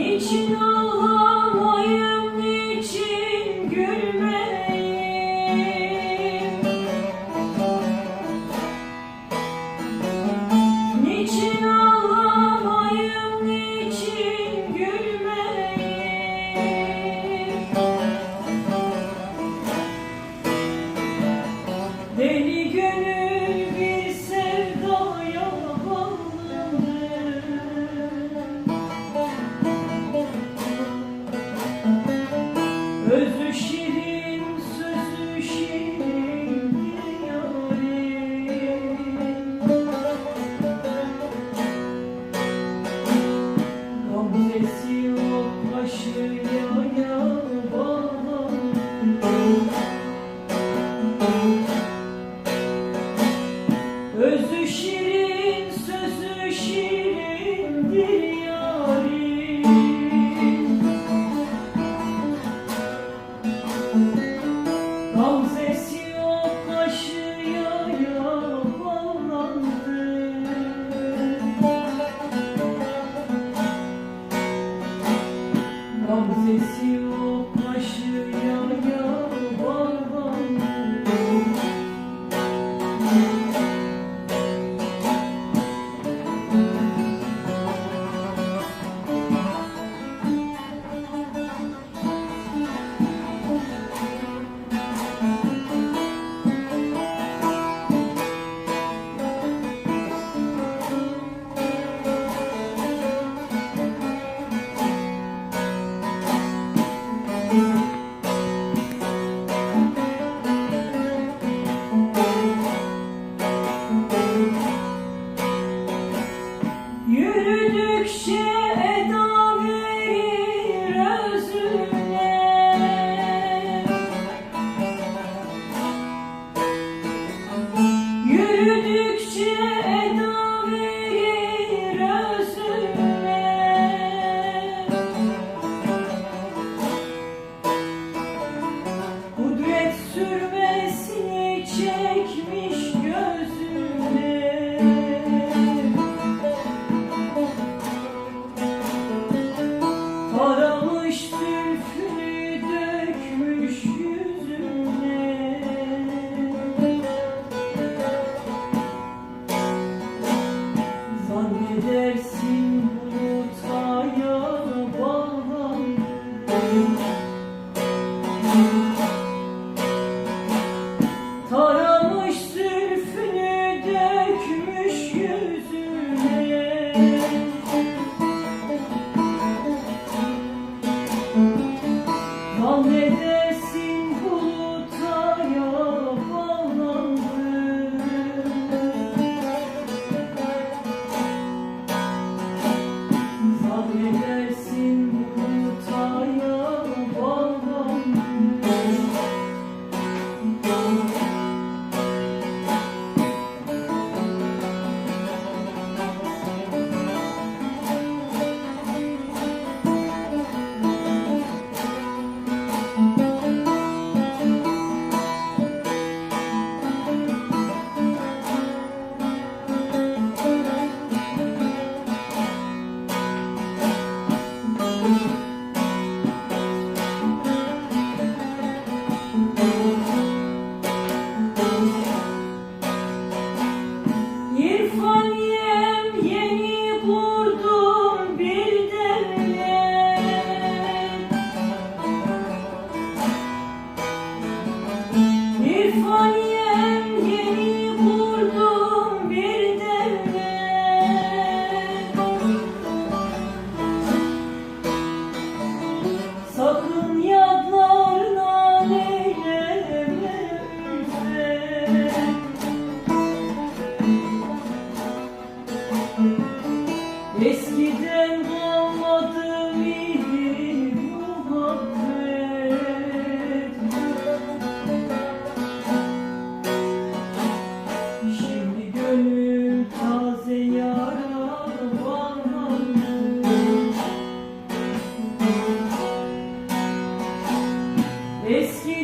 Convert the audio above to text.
Niçin ağlamayım, niçin gülmeyim? Niçin ağlamayım, niçin gülmeyim? Deli gönül Özü şirin, sözü şirin yârim Gamzesi yok aşıya ya bağlan şirin, sözü şirin. Sesi o kaşıya yar Thank you. Sakın yadlarına leyleme ülfe Eskiden This year,